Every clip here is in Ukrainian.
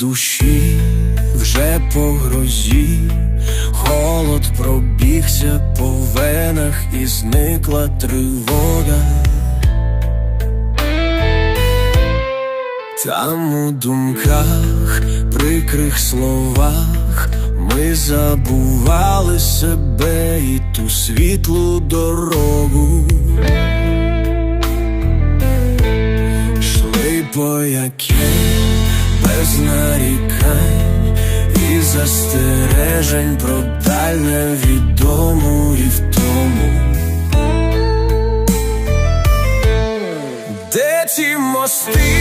душі вже по грозі, холод пробігся по венах і зникла тривога. Там у думках, прикрих словах ми забували себе і ту світлу дорогу. Шли по якій без нарікань і застережень про дальне відому і тому, Де ті мости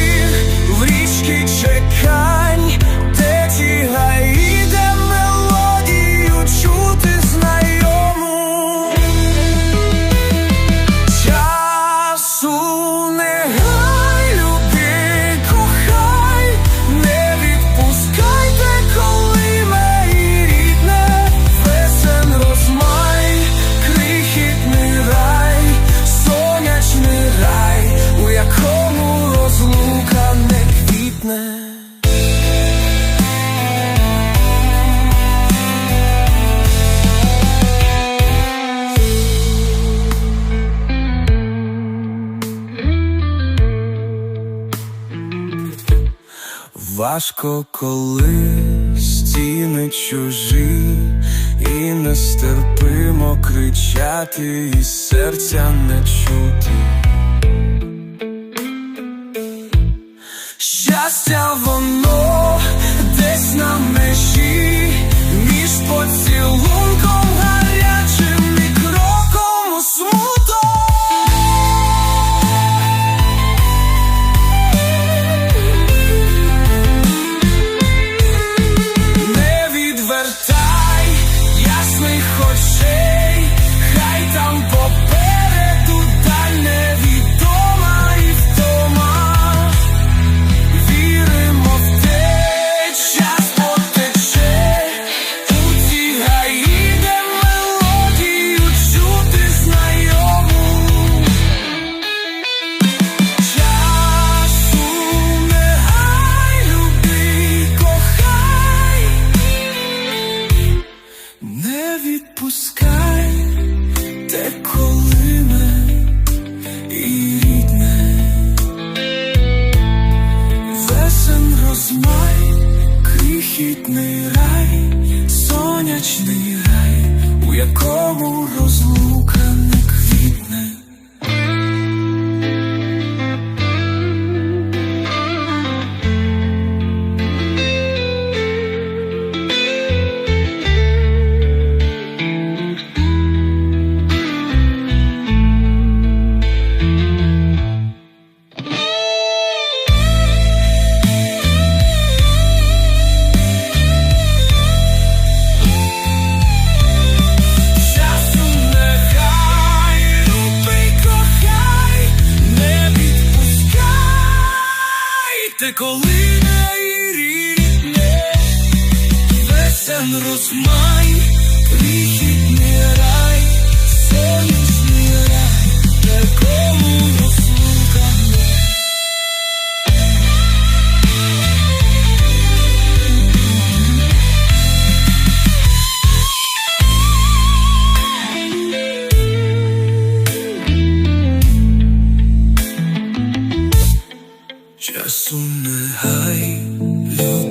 квітне. Важко, коли стіни чужі, і нестерпимо кричати, і серця не чути. Щастя, воно десь на межі, між поцілунком гарячим і кроком. Не відвертай ясних очей, хай там попереду відпускай те, коли ми і рідне. Весен розмай, крихітний рай, сонячний рай, у якому розлука те коли на і рідне, весен розмай, Trở xuống nơi hai lưu